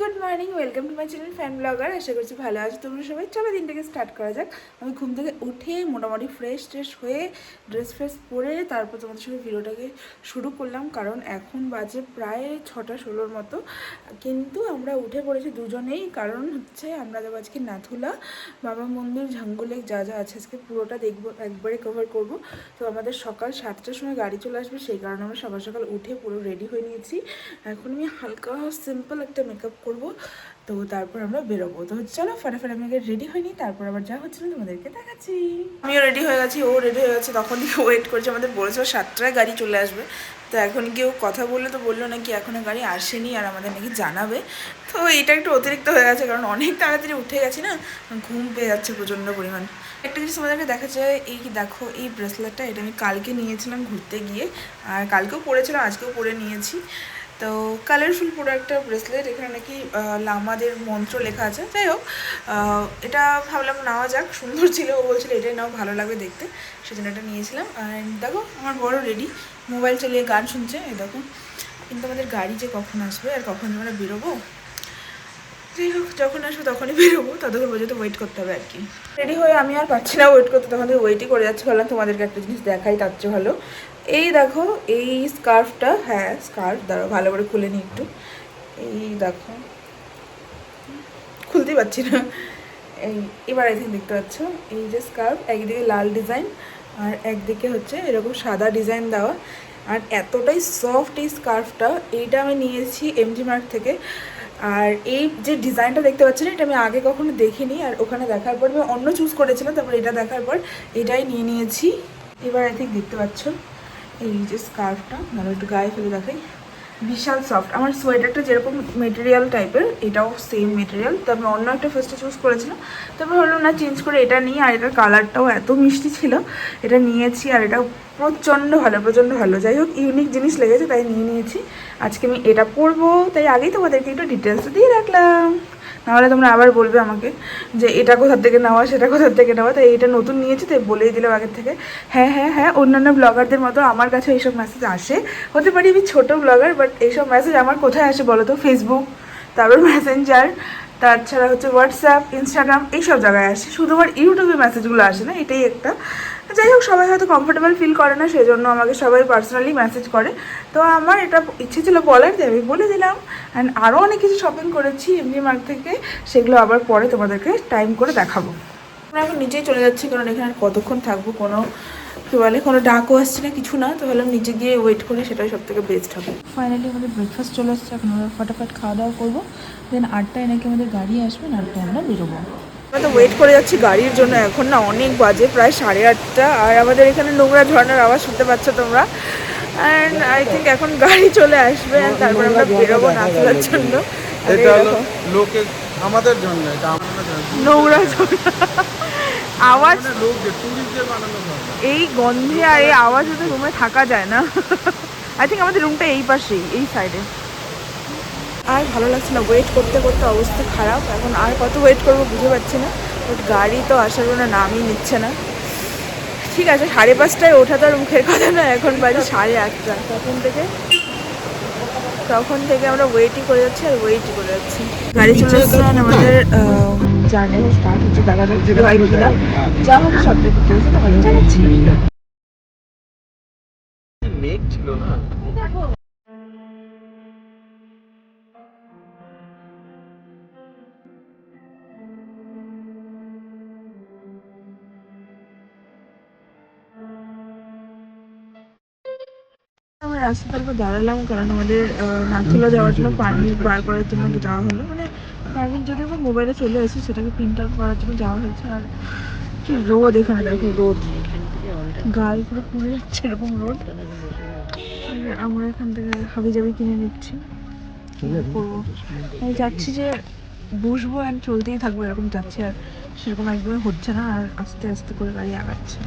Good morning welcome to my channel fan blogger আশা করছি ভালো আছো। তোমরা সবাই চলো দিনটাকে স্টার্ট করা যাক। আমি ঘুম থেকে উঠে মোটামুটি ফ্রেশ ট্রেশ হয়ে ড্রেস ফ্রেস পরে তারপর তোমাদের সঙ্গে ভিডিওটাকে শুরু করলাম। কারণ এখন বাজে প্রায় ছটা ষোলোর মতো। কিন্তু আমরা উঠে পড়েছি দুজনেই। কারণ হচ্ছে আমরা যাব আজকে নাথুলা। বাবা মন্দির ঝাঙ্গুলেক যা যা আছে আজকে পুরোটা দেখব, একবারে কভার করব। তো আমাদের সকাল সাতটার সময় গাড়ি চলে আসবে। সেই কারণে আমরা সকাল সকাল উঠে পুরো রেডি হয়ে নিয়েছি। এখন আমি হালকা সিম্পল একটা মেকআপ করব। তো তারপর আমরা বেরোবো। তো চলো ফটাফট আমি আগে রেডি হয়নি তারপর আবার যা হচ্ছে না তোমাদেরকে দেখাচ্ছি। আমিও রেডি হয়ে গেছি, ও রেডি হয়ে গেছে, তখন থেকে ওয়েট করছে। আমাদের বলেছিল সাতটায় গাড়ি চলে আসবে। তো এখন কেউ কথা বললে তো বলল নাকি এখনও গাড়ি আসেনি আর আমাদের নাকি জানাবে। তো এটা একটু অতিরিক্ত হয়ে গেছে, কারণ অনেক তাড়াতাড়ি উঠে গেছি না, ঘুম পেয়ে যাচ্ছে প্রচণ্ড পরিমাণ। একটা জিনিস আমাদেরকে দেখা যায় এই দেখো, এই ব্রেসলেটটা এটা আমি কালকে নিয়েছিলাম ঘুরতে গিয়ে। আর কালকেও পরেছিলাম আজকেও পরে নিয়েছি। তো কালারফুল পুরো একটা ব্রেসলেট এখানে নাকি লামাদের মন্ত্র লেখা আছে। যাই হোক এটা ভাবলাম নেওয়া যাক, সুন্দর ছিল, ও বলছিল এটাই নাও, ভালো লাগবে দেখতে। সেজন্য এটা নিয়েছিলাম। অ্যান্ড দেখো, আমার বড় রেডি মোবাইল চালিয়ে গান শুনছে, এই দেখো। কিন্তু আমাদের গাড়ি যে কখন আসবে, আর কখন আমরা বেরোবো? যাই হোক, যখন আসবে তখনই বেরোবো, ততক্ষণ পর্যন্ত ওয়েট করতে হবে আর কি। রেডি হয়ে আমি আর পারছি না ওয়েট করতে, তখন ওয়েটই করে যাচ্ছি। ভাবলাম তোমাদেরকে একটা জিনিস দেখাই, তার চেয়ে ভালো। এই দেখো, এই স্কার্ফটা হ্যাঁ স্কার্ফ দাঁড়াও, ভালো করে খুলে নিই একটু। এই দেখো, খুলতেই পারছি না। এই, এবার আই দেখতে পাচ্ছ, এই যে স্কার্ফ একদিকে লাল ডিজাইন আর একদিকে হচ্ছে এরকম সাদা ডিজাইন দেওয়া। আর এতটাই সফট এই স্কার্ফটা এইটা আমি নিয়েছি এমজি মার্ক থেকে। আর এই যে ডিজাইনটা দেখতে পাচ্ছেন, এটা আমি আগে কখনো দেখিনি। আর ওখানে দেখার পর, আমি অন্য চুজ করেছিলাম, তারপর এটা দেখার পর, এটাই নিয়ে নিয়েছি। এবার আই থিঙ্ক দেখতে পাচ্ছ। এই যে স্কার্ফটা ভালো একটু গায়ে ফেলে দেখাই। বিশাল সফট আমার সোয়েটারটা যেরকম মেটেরিয়াল টাইপের এটাও সেম মেটেরিয়াল তো আমি অন্য একটা ফার্স্টে চুজ করেছিলাম। তারপর ভাবলাম, না চেঞ্জ করে এটা নিই। আর এটার কালারটাও এত মিষ্টি ছিল। এটা নিয়েছি আর এটা প্রচণ্ড ভালো প্রচণ্ড ভালো। যাই হোক ইউনিক জিনিস লেগেছে, তাই নিয়ে নিয়েছি। আজকে আমি এটা পরবো, তাই আগেই তোমাদেরকে একটু ডিটেলস দিয়ে রাখলাম। নাহলে তোমরা আবার বলবে আমাকে যে এটা কোথার থেকে নেওয়া, সেটা কোথার থেকে নেওয়া। তাই এটা নতুন নিয়েছি, তাই বলেই দিলাম আগের থেকে। হ্যাঁ হ্যাঁ হ্যাঁ অন্যান্য ব্লগারদের মতো আমার কাছে এইসব মেসেজ আসে। হতে পারি আমি ছোটো ব্লগার বাট এইসব মেসেজ আমার কোথায় আসে বলো তো? ফেসবুক তারপর মেসেঞ্জার তাছাড়া হচ্ছে হোয়াটসঅ্যাপ ইনস্টাগ্রাম এইসব জায়গায় আসে। শুধুমাত্র ইউটিউবে মেসেজগুলো আসে না, এটাই একটা। যাই হোক, সবাই হয়তো কমফোর্টেবল ফিল করে না সেই জন্য আমাকে সবাই পার্সোনালি মেসেজ করে। তো আমার এটা ইচ্ছে ছিল বলার তাই আমি বলে দিলাম। অ্যান্ড আরও অনেক কিছু শপিং করেছি এমনি মার্ক থেকে, সেগুলো আবার পরে তোমাদেরকে টাইম করে দেখাবো। আমরা এখন নিচেই চলে যাচ্ছি, কারণ এখানে কতক্ষণ থাকব, কোনো কী বলে, কোনো ডাকও আসছে না, কিছু না। তো ভাবলাম নিচে গিয়ে ওয়েট করি, সেটাই সব থেকে বেস্ট হবে। ফাইনালি আমাদের ব্রেকফাস্ট চলে আসছে, এখন আমরা ফটাফট খাওয়া দাওয়া করব। দেন আটটায় নাকি আমাদের গাড়ি আসবে আটটায় আমরা বেরোবো। আমরা তো ওয়েট করে যাচ্ছি গাড়ির জন্য এখন না অনেক বাজে প্রায় সাড়ে আটটা। আর আমাদের এখানে নোংরা ঝর্ণার আওয়াজ শুনতে পাচ্ছ তোমরা। অ্যান্ড আই থিঙ্ক এখন গাড়ি চলে আসবে তারপর আমরা বেরোবো না তোলার জন্য লোকে আমাদের জন্য এটা নোংরা ঝর্ণা। আওয়াজ মানে এই গন্ধে আর এই আওয়াজে তো রুমে থাকা যায় না। আই থিঙ্ক আমাদের রুমটা এই পাশেই এই সাইডে আর ভালো লাগছে না। ওয়েট করতে করতে অবস্থা খারাপ। এখন আর কত ওয়েট করব বুঝতে পারছি না। বাট গাড়ি তো আসার কোনো নামই নিচ্ছে না। ঠিক আছে সাড়ে পাঁচটায় ওঠা তো আর মুখের কথা না। এখন বাজে সাড়ে আটটা। তখন থেকে তখন থেকে আমরা ওয়েটই করে যাচ্ছি আর ওয়েটই করে যাচ্ছি। গাড়ি চলে and আমাদের জার্নি স্টার্ট হচ্ছে। দেখা যাচ্ছে যা হোক সব দেখতে হচ্ছে তোমাদের জানাচ্ছি মেঘ ছিল না। রাস্তার উপর দাঁড়ালাম কারণ আমাদের নাথুলা যাওয়ার জন্য পানি বার করার জন্য যাওয়া হলো। মানে পারমিট যদি আমার মোবাইলে চলে আসে সেটাকে প্রিন্ট আউট করার জন্য যাওয়া হয়েছে। আর কি রোদ এখানে দেখো রোদ। গাল পুরো পুড়ে যাচ্ছে এরকম রোদ। আমরা এখান থেকে হাবি জাবি কিনে নিচ্ছি আমি যাচ্ছি যে বসবো আর চলতেই থাকব এরকম যাচ্ছি আর সেরকম একদমই হচ্ছে না আর আস্তে আস্তে করে গাড়ি আগাচ্ছে।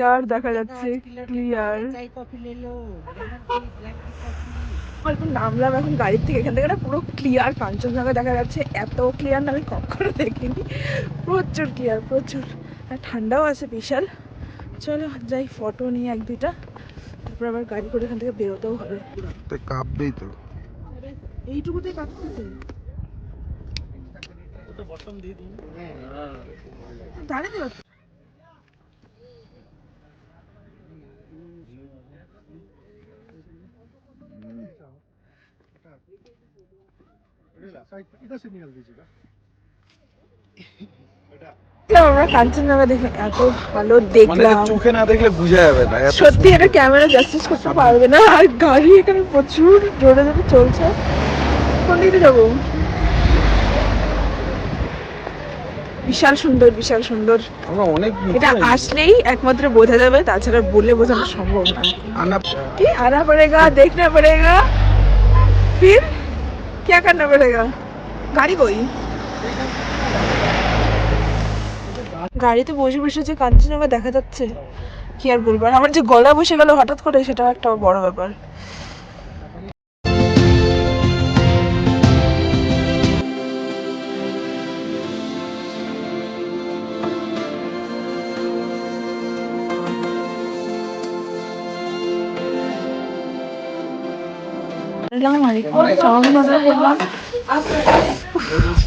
ক্লিয়ার দেখা যাচ্ছে ক্লিয়ার। অল্প নামলাম এখন গাড়ির থেকে এখান থেকে না পুরো ক্লিয়ার কাঞ্চনজঙ্ঘা দেখা যাচ্ছে এত ক্লিয়ার না আমি কখনো দেখিনি। প্রচুর ক্লিয়ার প্রচুর। আর ঠান্ডাও আছে বিশাল। চলো যাই ফটো নিয়ে এক দুইটা। তারপর আবার গাড়ি করে এখান থেকে বেরোতেও হবে। তো কাঁপবেই তো। এইটুকুতেই কাঁপতেছে। দাঁড়িয়ে। বিশাল সুন্দর বিশাল সুন্দর অনেক এটা আসলেই একমাত্র বোঝা যাবে তাছাড়া বলে বোঝানো সম্ভব না কি আনা পড়েগা দেখনা পড়েগা ফির क्या करना पड़ेगा গাড়ি কই গাড়িতে বসে বসে যে কাঞ্চনজঙ্ঘা দেখা যাচ্ছে কি আর বলবো আর আমার যে গলা বসে গেল হঠাৎ করে সেটা একটা বড় ব্যাপার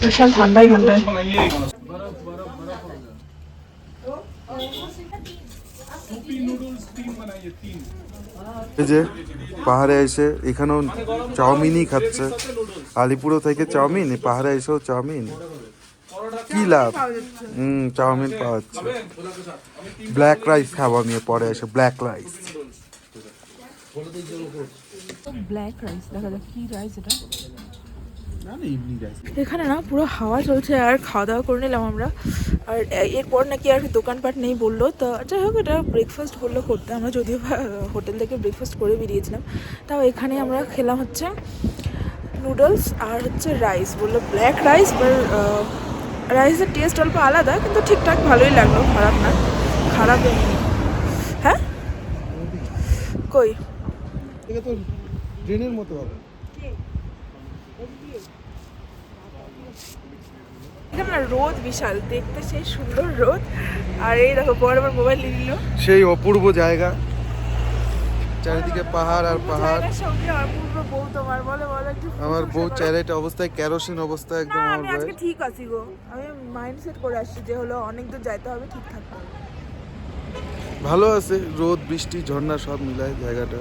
বিশাল ঠান্ডাই এই যে পাহাড়ে এসে এখানেও চাউমিনই খাচ্ছে। আলিপুরও থেকে চাউমিন পাহাড়ে এসেও চাউমিন। কি লাভ? হুম, চাউমিন পাওয়া যাচ্ছে। ব্ল্যাক রাইস খাব আমি পরে এসে ব্ল্যাক রাইস ব্ল্যাক রাইস দেখা যাক কি রাইস এটা। এখানে না পুরো হাওয়া চলছে আর খাওয়া দাওয়া করে নিলাম আমরা। আর এরপর নাকি আর দোকানপাট নেই বলল। তো যাই হোক এটা ব্রেকফাস্ট বলল করতে। আমরা যদিও হোটেল থেকে ব্রেকফাস্ট করে বেরিয়েছিলাম। তাও এখানে আমরা খেলাম হচ্ছে নুডলস আর হচ্ছে রাইস বলল। ব্ল্যাক রাইস বা রাইসের টেস্ট অল্প আলাদা কিন্তু ঠিকঠাক ভালোই লাগল। খারাপ না। খারাপ হ্যাঁ? কই? ট্রেনের মতো হবে। না রোদ বিশাল দেখতে সেই সুন্দর রোদ। আর এই দেখো বড় বড় মোবাইল নিল। সেই অপূর্ব জায়গা। চারিদিকে পাহাড় আর পাহাড়। আমার বউ অবস্থায় কেরোসিন অবস্থায় না একদম আমার বউ আজকে ঠিক আছি গো। আমি মাইন্ড সেট করে আসছি যে হলো অনেক দূর যাইতে হবে ঠিক থাকব ভালো আছে রোদ বৃষ্টি ঝর্ণা সব মিলায় জায়গাটা।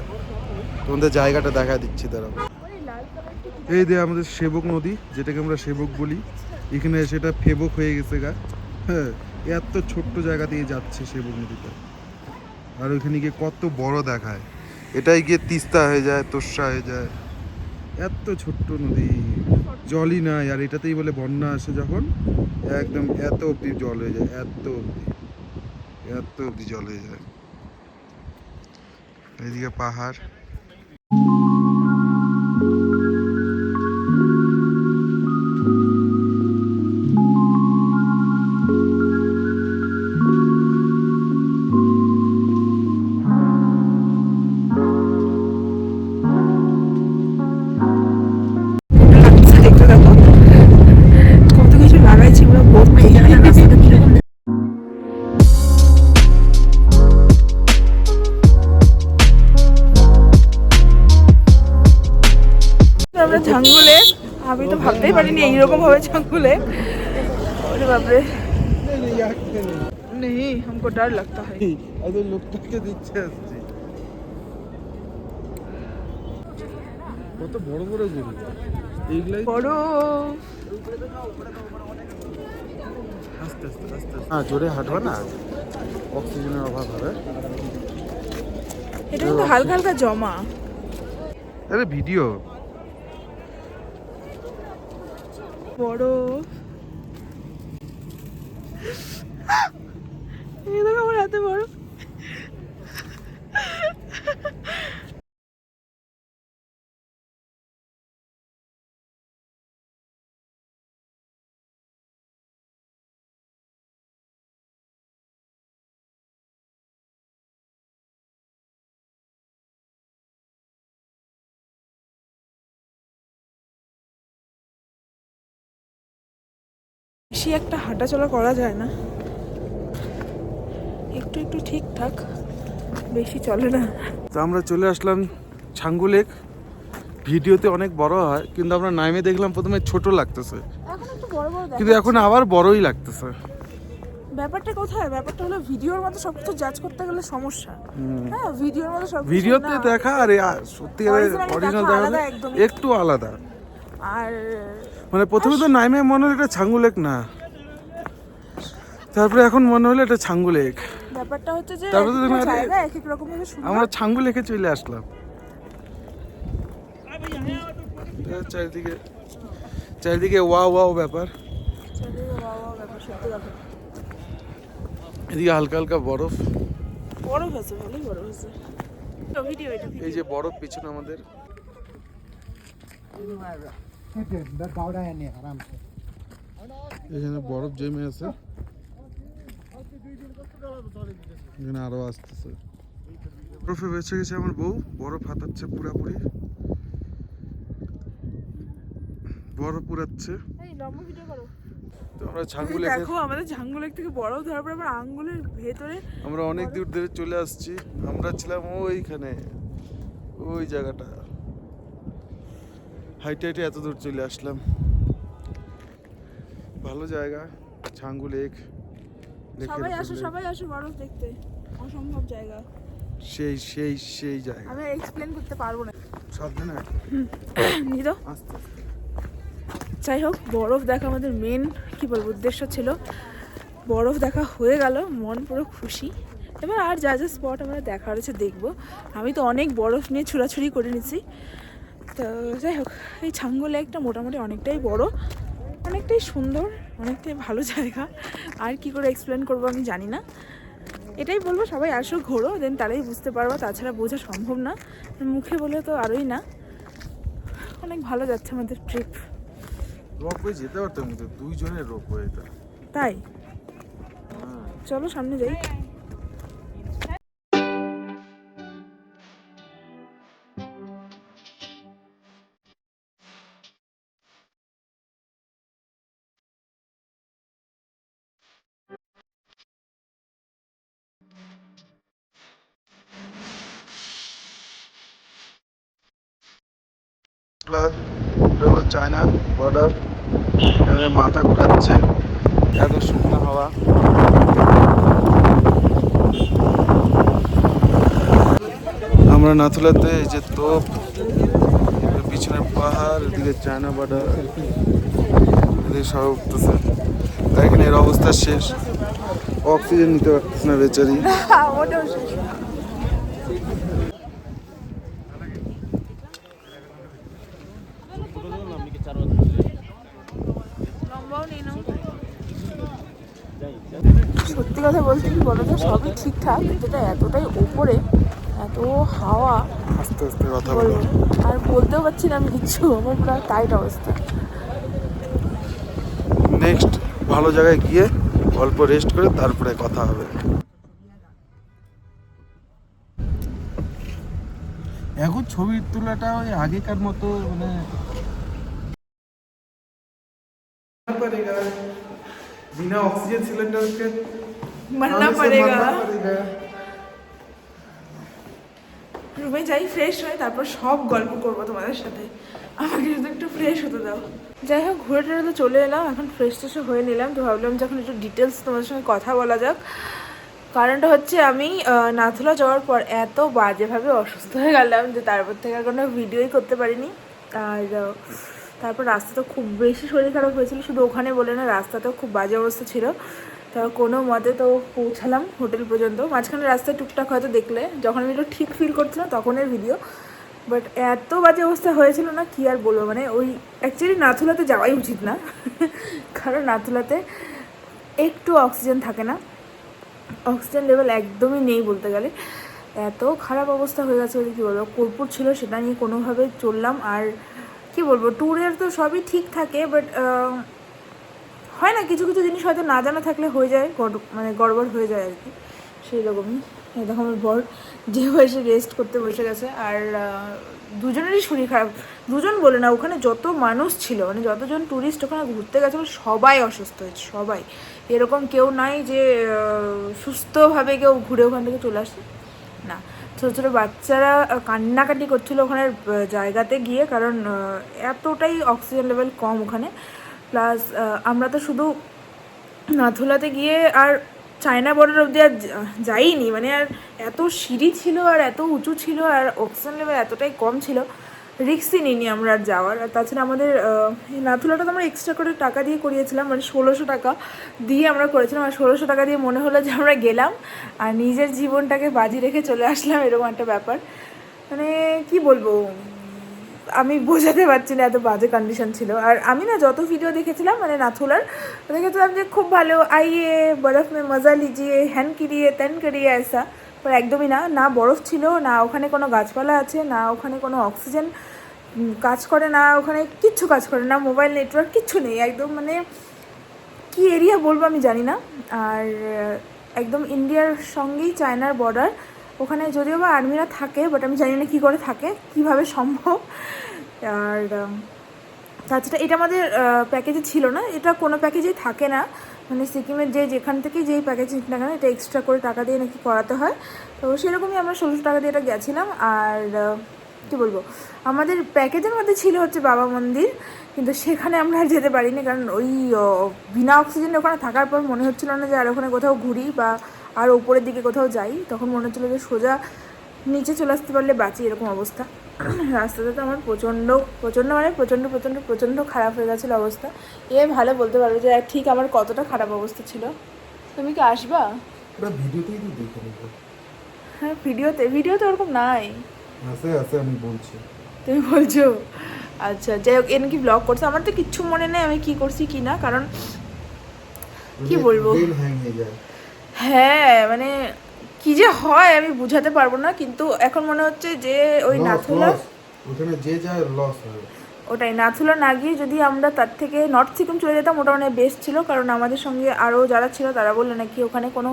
তোমাদের জায়গাটা দেখা দিচ্ছি, দাঁড়াও। এই যে আমাদের সেবক নদী, যেটাকে আমরা সেবক বলি, এখানে সেটা ফেবক হয়ে গেছে গা। হ্যাঁ এত ছোট্ট জায়গা দিয়ে যাচ্ছে সেবক নদীতে আর ওইখানে গিয়ে কত বড় দেখায়। এটাই গিয়ে তিস্তা হয়ে যায় তোষা হয়ে যায়। এত ছোট্ট নদী। জলই নাই, আর এটাতেই বলে বন্যা আসে যখন, একদম এত অবধি জল হয়ে যায়, এত অবধি। এত অবধি জল হয়ে যায়। এইদিকে পাহাড়। তো ভাবতেই পারিনি এইরকম হবে জঙ্গলে ওরে বাপরে नहीं हमको डर लगता है এত লোকটাকে দিচ্ছে আসছে কত বড় বড় গরু এইগুলাই বড় আস্তে আস্তে আস্তে হ্যাঁ জোরে হাঁটবে না অক্সিজেনের অভাব হবে এটা কিন্তু হালকা হালকা জমা আরে ভিডিও বড়। আমার হাতে বড়। বেশি একটা হাঁটাচলা করা যায় না। একটু একটু ঠিকঠাক বেশি চলে না। তো আমরা চলে আসলাম ছাঙ্গু লেক। ভিডিওতে অনেক বড় হয় কিন্তু আমরা নামে দেখলাম প্রথমে ছোট লাগতেছে। কিন্তু এখন আবার বড়ই লাগতেছে। ব্যাপারটা কোথায়? ব্যাপারটা হলো ভিডিওর মতো সব কিছু জাজ করতে গেলে সমস্যা। হ্যাঁ ভিডিওর মতো সব ভিডিওতে। দেখা আর সত্যি অরিজিনাল দেখা। একটু আলাদা। আর মানে প্রথমে তো নাইমে মনে হলো এটা ছাঙ্গু লেক না। তারপরে এখন মনে হলো এটা ছাঙ্গু লেক। ব্যাপারটা হচ্ছে যে তারপরে জায়গা এক এক রকম ভাবে সুন্দর। আমরা ছাঙ্গু লেকে চলে আসলাম। চারিদিকে চারিদিকে ওয়াও ওয়াও ব্যাপার। চারিদিকে বাহ বাহ ব্যাপার এদিকে হালকা হালকা বরফ। বড় হয়েছে ভালোই এটা video। এই যে বরফ পিছনে আমাদের। এখানে বরফ জমে আছে। এখানে আরও আসতেছে। বরফে বেঁচে গেছে আমার বউ। বরফ হাতাচ্ছে পুরাপুরি। বরফ পুরাচ্ছে। আমরা দেখো আমাদের থেকে বড় ধরার পর আবার আঙ্গুলের ভেতরে আমরা অনেক দূর ধরে চলে আসছি। আমরা ছিলাম ওইখানে ওই জায়গাটা। হাইটে হাইটে এত দূর চলে আসলাম। ভালো জায়গা ছাঙ্গু লেক সবাই আসো সবাই আসো বরফ দেখতে। অসম্ভব জায়গা। সেই সেই সেই জায়গা। আমি এক্সপ্লেন করতে পারব না। সাবধানে নিদো আস্তে যাই হোক বরফ দেখা আমাদের মেন কি বলব উদ্দেশ্য ছিল। বরফ দেখা হয়ে গেল মন পুরো খুশি। এবার আর যা যা স্পট আমরা দেখা রয়েছে দেখব। আমি তো অনেক বরফ নিয়ে ছুড়াছুড়ি করে নিছি। তো যাই হোক এই ছাঙ্গো লেকটা মোটামুটি অনেকটাই বড় অনেকটাই সুন্দর অনেকটাই ভালো জায়গা। আর কি করে এক্সপ্লেন করব আমি জানি না। এটাই বলব সবাই আসো ঘোরো দেন তারাই বুঝতে পারব তাছাড়া বোঝা সম্ভব না। মুখে বলে তো আরোই না। অনেক ভালো যাচ্ছে আমাদের ট্রিপ রোপওয়ে যেতে পারতাম কিন্তু দুইজনের রোপওয়ে এটা। তাই? চলো সামনে যাই। চায়না বর্ডার এখানে মাথা ঘোরাচ্ছে। এত শুকনো হাওয়া। আমরা নাথুলাতে এই যে তোপ পিছনে পাহাড়, এদিকে চায়না বর্ডার এদিকে সব উঠতেছে। তাই এখানে এর অবস্থা শেষ। অক্সিজেন নিতে পারতেছে না বেচারি ওটাও শেষ। লম্বাও নেই নাও। সত্যি কথা বলতে কি বলো তো সবই ঠিকঠাক যেটা এতটাই ওপরে এত হাওয়া আস্তে আস্তে কথা বলব। বলো আর বলতেও পারছি না আমি কিচ্ছু আমার পুরো টাইট অবস্থা। নেক্সট ভালো জায়গায় গিয়ে অল্প রেস্ট করে তারপরে কথা হবে। এখন ছবি তোলাটা ওই আগেকার মতো মানে বিনা অক্সিজেন সিলিন্ডারকে মাননা পড়েগা রুমে যাই ফ্রেশ হয়ে তারপর সব গল্প করব তোমাদের সাথে। আমাকে শুধু একটু ফ্রেশ হতে দাও। যাই হোক ঘুরে টুরে তো চলে এলাম এখন ফ্রেশ ট্রেশ হয়ে নিলাম। তো ভাবলাম যখন একটু ডিটেলস তোমাদের সঙ্গে কথা বলা যাক কারণটা হচ্ছে আমি নাথুলা যাওয়ার পর এত বাজেভাবে অসুস্থ হয়ে গেলাম যে তারপর থেকে আর কোনো ভিডিওই করতে পারিনি। আর তারপর রাস্তা তো খুব বেশি শরীর খারাপ হয়েছিল শুধু ওখানে বলে না রাস্তাতেও খুব বাজে অবস্থা ছিল। তো কোনো মতে তো পৌঁছালাম হোটেল পর্যন্ত। মাঝখানে রাস্তায় টুকটাক হয়তো দেখলে, যখন আমি একটু ঠিক ফিল করছিলাম তখনের ভিডিও বাট এত বাজে অবস্থা হয়েছিল না, কি আর বলব? মানে ওই অ্যাকচুয়ালি নাথুলাতে যাওয়াই উচিত না। কারণ নাথুলাতে একটু অক্সিজেন থাকে না। অক্সিজেন লেভেল একদমই নেই বলতে গেলে। এত খারাপ অবস্থা হয়ে গেছে ওদের কী বলব, কর্পূর ছিল সেটা নিয়ে কোনোভাবে চললাম। আর কি বলব ট্যুরের তো সবই ঠিক থাকে বাট হয় না, কিছু কিছু জিনিস হয়তো না জানা থাকলে হয়ে যায়, গড়- মানে গড়বড় হয়ে যায় আর কি। সেই রকমই আমার বর যে বয়সে রেস্ট করতে বসে গেছে আর দুজনেরই শরীর খারাপ। দুজন বলে না, ওখানে যত মানুষ ছিল মানে যতজন ট্যুরিস্ট ওখানে ঘুরতে গেছিল, সবাই অসুস্থ হয়েছে, সবাই। এরকম কেউ নাই যে সুস্থভাবে কেউ ঘুরে ওখান থেকে চলে আসে। না, ছোটো ছোটো বাচ্চারা কান্নাকাটি করছিল ওখানে জায়গাতে গিয়ে, কারণ এতটাই অক্সিজেন লেভেল কম ওখানে। প্লাস আমরা তো শুধু নাথুলাতে গিয়ে আর চায়না বর্ডার অব্দি আর যাইনি। মানে আর এত সিঁড়ি ছিল আর এত উঁচু ছিল আর অক্সিজেন লেভেল এতটাই কম ছিল রিক্সই নিইনি আমরা আর যাওয়ার। আর তাছাড়া আমাদের নাথুলাটা তো আমরা এক্সট্রা করে টাকা দিয়ে করিয়েছিলাম মানে ষোলোশো টাকা দিয়ে আমরা করেছিলাম। আর ষোলোশো টাকা দিয়ে মনে হলো যে আমরা গেলাম আর নিজের জীবনটাকে বাজি রেখে চলে আসলাম, এরকম একটা ব্যাপার। মানে কি বলব? আমি বোঝাতে পারছি না এত বাজে কন্ডিশন ছিল। আর আমি না যত ভিডিও দেখেছিলাম মানে নাথুলার দেখেছিলাম যে খুব ভালো, আইয়ে, বরফ মে মজা লিজিয়ে হ্যান কিরিয়ে, তেন করিয়ে, এসা। পর একদমই না না বরফ ছিল, না ওখানে কোনো গাছপালা আছে, না ওখানে কোনো অক্সিজেন কাজ করে, না ওখানে কিচ্ছু কাজ করে, না মোবাইল নেটওয়ার্ক কিচ্ছু নেই। একদম মানে কি এরিয়া বলব আমি জানি না। আর একদম ইন্ডিয়ার সঙ্গেই চায়নার বর্ডার ওখানে যদিও বা আর্মিরা থাকে বাট আমি জানি না কী করে থাকে, কীভাবে সম্ভব। আর তাছাড়া এটা আমাদের প্যাকেজে ছিল না। এটা কোনো প্যাকেজেই থাকে না। মানে সিকিমের যে যেখান থেকে যেই প্যাকেজ নিক না কেন, এটা এক্সট্রা করে টাকা দিয়ে নাকি করাতে হয়। তো সেরকমই আমরা ষোলোশো টাকা দিয়ে এটা গেছিলাম। আর কী বলব? আমাদের প্যাকেজের মধ্যে ছিল হচ্ছে বাবা মন্দির। কিন্তু সেখানে আমরা আর যেতে পারিনি। কারণ ওই বিনা অক্সিজেনে ওখানে থাকার পর মনে হচ্ছিল না যে আর ওখানে কোথাও ঘুরি বা আর ওপরের দিকে কোথাও যাই। তখন মনে হচ্ছিল যে সোজা নিচে চলে আসতে পারলে বাঁচি, এরকম অবস্থা। রাস্তাতে তো আমার প্রচণ্ড প্রচণ্ড মানে প্রচণ্ড প্রচণ্ড প্রচণ্ড খারাপ হয়ে গেছিল অবস্থা। এ ভালো বলতে পারবে যে ঠিক আমার কতটা খারাপ অবস্থা ছিল। তুমি কি আসবা? ভিডিওতেই তো দেখে নেব। হ্যাঁ ভিডিওতে ভিডিওতে ওরকম নাই। আছে আছে আমি বলছি। তুমি বলছো? আচ্ছা যাই হোক এনে কি ব্লগ করছে। আমার তো কিচ্ছু মনে নেই আমি কি করছি কি না কারণ কি বলব? হ্যাঁ মানে কি যে হয় আমি বুঝাতে পারব না কিন্তু এখন মনে হচ্ছে যে ওই নাথুলা ওখানে যে যায় লস হয়। ওটাই নাথুলা না গিয়ে যদি আমরা তার থেকে নর্থ সিকিম চলে যেতাম ওটা অনেক বেস্ট ছিল কারণ আমাদের সঙ্গে আরও যারা ছিল তারা বলল নাকি ওখানে কোনো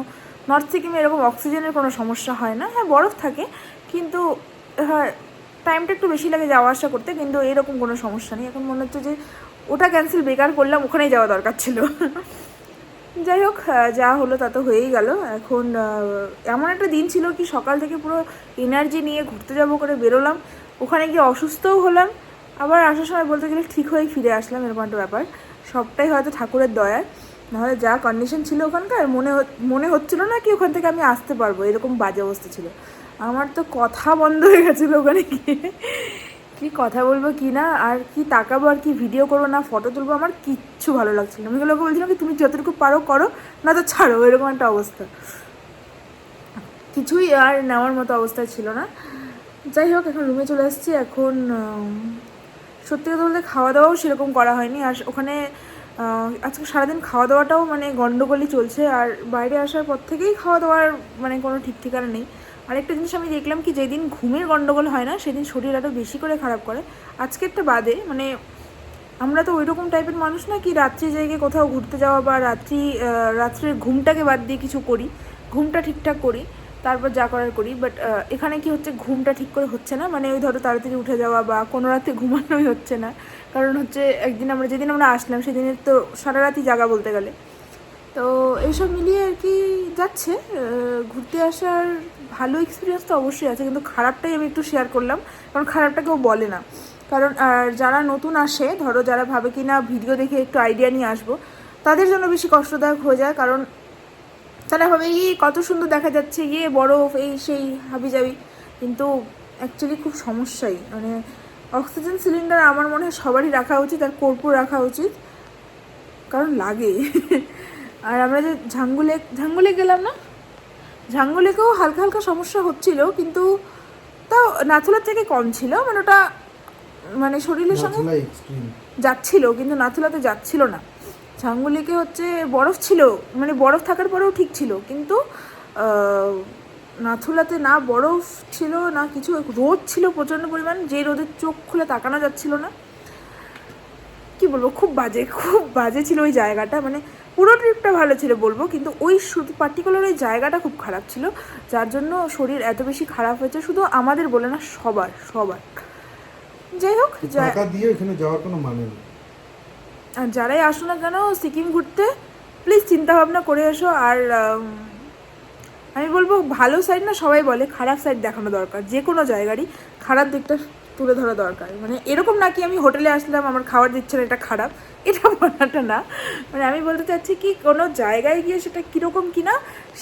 নর্থ সিকিমে এরকম অক্সিজেনের কোনো সমস্যা হয় না। হ্যাঁ বরফ থাকে কিন্তু হ্যাঁ টাইমটা একটু বেশি লাগে যাওয়া আসা করতে কিন্তু এরকম কোনো সমস্যা নেই। এখন মনে হচ্ছে যে ওটা ক্যান্সেল বেকার করলাম ওখানেই যাওয়া দরকার ছিল। যাই হোক যা হলো তা তো হয়েই গেল। এখন এমন একটা দিন ছিল কি সকাল থেকে পুরো এনার্জি নিয়ে ঘুরতে যাব করে বেরোলাম। ওখানে গিয়ে অসুস্থও হলাম। আবার আসার সময় বলতে গেলে ঠিক হয়ে ফিরে আসলাম, এরকম একটা ব্যাপার। সবটাই হয়তো ঠাকুরের দয়ার নাহলে যা কন্ডিশন ছিল ওখানকার, মনে মনে হচ্ছিল না কি ওখান থেকে আমি আসতে পারব, এরকম বাজে অবস্থা ছিল। আমার তো কথা বন্ধ হয়ে গেছিল ওখানে গিয়ে। কি কথা বলব কি না? আর কি তাকাবো আর কি ভিডিও করব না ফটো তুলবো, আমার কিচ্ছু ভালো লাগছিল আমি ওগুলোকে বলছিলাম কি, তুমি যতটুকু পারো, করো, না তো ছাড়ো। এরকম একটা অবস্থা। কিছুই আর নেওয়ার মতো অবস্থা ছিল না। যাই হোক, এখন রুমে চলে এসেছি এখন সত্যি কথা বলতে খাওয়া দাওয়াও সেরকম করা হয়নি। আর ওখানে আজকে সারাদিন খাওয়া দাওয়াটাও মানে গন্ডগোলই চলছে। আর বাইরে আসার পর থেকেই খাওয়া দাওয়ার মানে কোনো ঠিক ঠিকানা নেই। আরেকটা জিনিস আমি দেখলাম কি, যেদিন ঘুমের গন্ডগোল হয় না, সেদিন শরীর আরও বেশি করে খারাপ করে। আজকেরটা বাদে মানে আমরা তো ওই রকম টাইপের মানুষ না কি, রাত্রি জায়গায় কোথাও ঘুরতে যাওয়া বা রাত্রি রাত্রের ঘুমটাকে বাদ দিয়ে কিছু করি, ঘুমটা ঠিকঠাক করি, তারপর যা করার করি। বাট এখানে কি হচ্ছে, ঘুমটা ঠিক করে হচ্ছে না মানে ওই ধরো তাড়াতাড়ি উঠে যাওয়া বা কোনো রাতে ঘুমানোই হচ্ছে না। কারণ হচ্ছে একদিন আমরা, যেদিন আমরা আসলাম, সেদিনের তো সারা রাতই জাগা বলতে গেলে। তো এইসব মিলিয়ে আর কি যাচ্ছে ঘুরতে আসার ভালো এক্সপিরিয়েন্স তো অবশ্যই আছে, কিন্তু খারাপটাই আমি একটু শেয়ার করলাম, কারণ খারাপটা কেউ বলে না। কারণ আর যারা নতুন আসে, ধরো যারা ভাবে কি না ভিডিও দেখে একটু আইডিয়া নিয়ে আসব, তাদের জন্য বেশি কষ্টদায়ক হয়ে যায়, কারণ তারা ভাবে ইয়ে কত সুন্দর দেখা যাচ্ছে ইয়ে বরফ এই সেই হাবি যাবি কিন্তু অ্যাকচুয়ালি খুব সমস্যাই মানে অক্সিজেন সিলিন্ডার আমার মনে হয় সবারই রাখা উচিত আর কর্পূর রাখা উচিত, কারণ লাগে। আর আমরা যে ঝাঙ্গুলে ঝাঙ্গুলে গেলাম না? ঝাঙ্গুলেকেও হালকা হালকা সমস্যা হচ্ছিল কিন্তু তাও নাথুলার থেকে কম ছিল মানে ওটা মানে শরীরের সঙ্গে যাচ্ছিল কিন্তু নাথুলাতে যাচ্ছিল না। ঝাঙ্গুলিকে হচ্ছে বরফ ছিল মানে বরফ থাকার পরেও ঠিক ছিল কিন্তু নাথুলাতে না বরফ ছিল না কিছু রোদ ছিল প্রচণ্ড পরিমাণ যে রোদের চোখ খুলে তাকানো যাচ্ছিল না। কি বলব খুব বাজে খুব বাজে ছিল ওই জায়গাটা মানে পুরো ট্রিপটা ভালো ছিল বলব কিন্তু ওই শুধু পার্টিকুলার ওই জায়গাটা খুব খারাপ ছিল যার জন্য শরীর এত বেশি খারাপ হয়েছে শুধু আমাদের বলে না সবার সবার। যাই হোক টাকা দিয়ে ওখানে যাওয়ার কোনো মানে নেই। আর যারাই আসো না কেন সিকিম ঘুরতে প্লিজ চিন্তা ভাবনা করে এসো আর আমি বলব ভালো সাইড না সবাই বলে খারাপ সাইড দেখানো দরকার যে কোনো জায়গারই খারাপ দিকটা তুলে ধরা দরকার। মানে এরকম না কি আমি হোটেলে আসলাম, আমার খাবার দিচ্ছে না, এটা খারাপ। এটা বলাটা না। মানে আমি বলতে চাচ্ছি কি, কোনো জায়গায় গিয়ে সেটা কীরকম কিনা,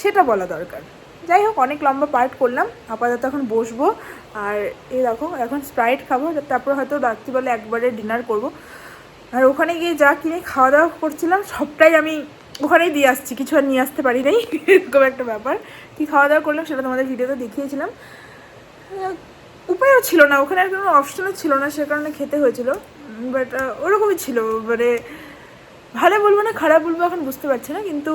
সেটা বলা দরকার। যাই হোক, অনেক লম্বা পার্ট করলাম। আপাতত এখন বসবো। আর এই দেখো, এখন স্প্রাইট খাব। তারপর হয়তো রাত্রিবেলা একবারে ডিনার করব। আর ওখানে গিয়ে যা কিনে খাওয়া দাওয়া করছিলাম, সবটাই আমি ওখানেই দিয়ে আসছি। কিছু আর নিয়ে আসতে পারি নাই। এরকম একটা ব্যাপার। কি খাওয়া দাওয়া করলাম সেটা তোমাদের ভিডিওতে দেখিয়েছিলাম। উপায়ও ছিল না। ওখানে আর কোনো অপশনও ছিল না, সে কারণে খেতে হয়েছিল। বাট ওরকমই ছিল। মানে ভালো বলব না, খারাপ বলব এখন বুঝতে পারছি না, কিন্তু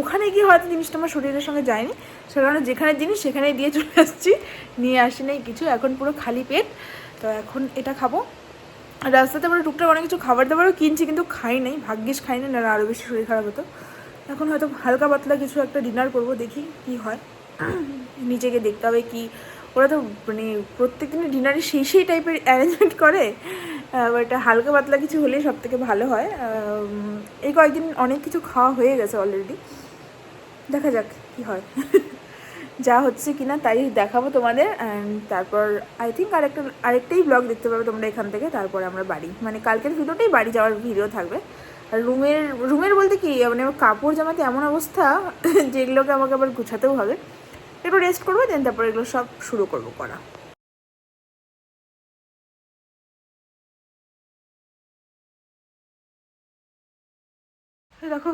ওখানে গিয়ে হয়তো জিনিসটা আমার শরীরের সঙ্গে যায়নি। সে কারণে যেখানে জিনিস, সেখানেই দিয়ে চলে আসছি। নিয়ে আসি নাই কিছু, এখন পুরো খালি পেট। তো এখন এটা খাব। রাস্তাতে আমরা টুকটাক অনেক কিছু খাবার দাবারও কিনছি, কিন্তু খাই নাই। ভাগ্যিস খাই না না আরও বেশি শরীর খারাপ হতো। এখন হয়তো হালকা পাতলা কিছু একটা ডিনার করব, দেখি কি হয়। নিজেকে দেখতে হবে কি ওরা তো মানে প্রত্যেক দিনের ডিনারে সেই সেই টাইপের অ্যারেঞ্জমেন্ট করে বাট হালকা পাতলা কিছু হলেই সব থেকে ভালো হয়। এই কয়েকদিন অনেক কিছু খাওয়া হয়ে গেছে অলরেডি দেখা যাক কি হয়। যা হচ্ছে কিনা তাই দেখাবো তোমাদের। অ্যান্ড তারপর আই থিঙ্ক আরেকটা, আরেকটাই ব্লগ দেখতে পাবে তোমরা এখান থেকে। তারপরে আমরা বাড়ি। মানে কালকের ভিডিওটাই বাড়ি যাওয়ার ভিডিও থাকবে। আর রুমের রুমের বলতে কি মানে কাপড় জামাতে এমন অবস্থা, যেগুলোকে আমাকে আবার গুছাতেও হবে। একটু রেস্ট করব দেন তারপর এগুলো সব শুরু করব করা। দেখো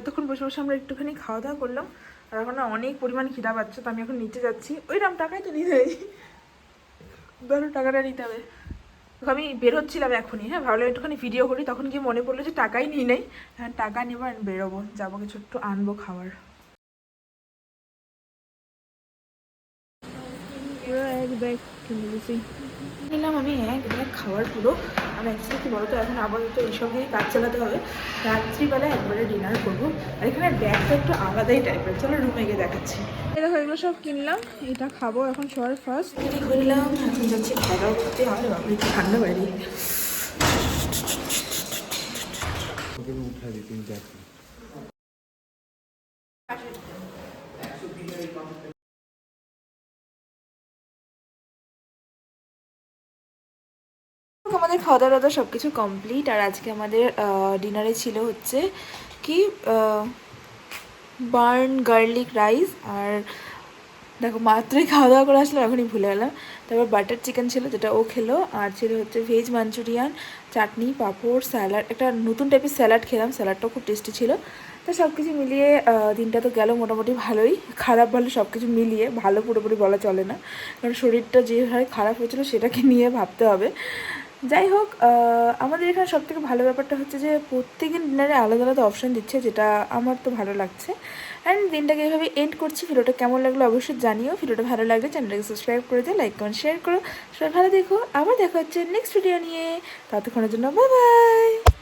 এতক্ষণ বসে বসে আমরা একটুখানি খাওয়া দাওয়া করলাম, আর এখন অনেক পরিমাণ খিদা পাচ্ছে, তো আমি এখন নিচে যাচ্ছি। ওই রাম, টাকাই তো নিতে ধরো, টাকাটা নিতে হবে। আমি বেরোচ্ছিলাম এখনই হ্যাঁ ভাবলাম একটুখানি ভিডিও করি, তখন গিয়ে মনে পড়ল যে টাকাই নিই নাই। হ্যাঁ টাকা নেব আর বেরোবো, যাব, কিছু একটু আনব খাবার এক ব্যাগ কিনে দিয়েছি নিলাম আমি এক ব্যাগ খাবার পুরো। আর অ্যাকচুয়ালি কি বলতো এখন আপাতত এইসব দিয়েই কাজ চালাতে হবে। রাত্রিবেলা একবারে ডিনার করব। আর এখানে ব্যাগটা একটু আলাদাই টাইপের চলো রুমে গিয়ে দেখাচ্ছি। এই দেখো এগুলো সব কিনলাম। এটা খাব এখন সবার ফার্স্ট কিনে করলাম। এখন যাচ্ছি খাওয়া দাওয়া করতে। হবে বাবু একটু ঠান্ডা বাড়ি। উঠা দিই আমাদের খাওয়া দাওয়া সব কিছু কমপ্লিট আর আজকে আমাদের ডিনারে ছিল হচ্ছে কি বার্ন গার্লিক রাইস আর দেখো মাত্রই খাওয়া দাওয়া করে আসলাম, এখনই ভুলে গেলাম। তারপর বাটার চিকেন ছিল, যেটা ও খেলো, আর ছিল হচ্ছে ভেজ মাঞ্চুরিয়ান চাটনি পাঁপড় স্যালাড একটা নতুন টাইপের স্যালাড খেলাম স্যালাডটাও খুব টেস্টি ছিল। তো সব কিছু মিলিয়ে দিনটা তো গেল মোটামুটি ভালোই। খারাপ ভালো সব কিছু মিলিয়ে, ভালো পুরোপুরি বলা চলে না। কারণ শরীরটা যে যেভাবে খারাপ হয়েছিল, সেটাকে নিয়ে ভাবতে হবে। যাই হোক আমাদের এখানে সব থেকে ভালো ব্যাপারটা হচ্ছে যে প্রত্যেকদিন ডিনারে আলাদা আলাদা অপশান দিচ্ছে, যেটা আমার তো ভালো লাগছে। অ্যান্ড দিনটাকে এভাবে এন্ড করছি। ভিডিওটা কেমন লাগল অবশ্যই জানিও। ভিডিওটা ভালো লাগলে চ্যানেলটাকে সাবস্ক্রাইব করে দিও লাইক কমেন্ট শেয়ার করো। সবাই ভালো দেখো আবার দেখা হচ্ছে নেক্সট ভিডিও নিয়ে। ততক্ষণের জন্য বাই বাই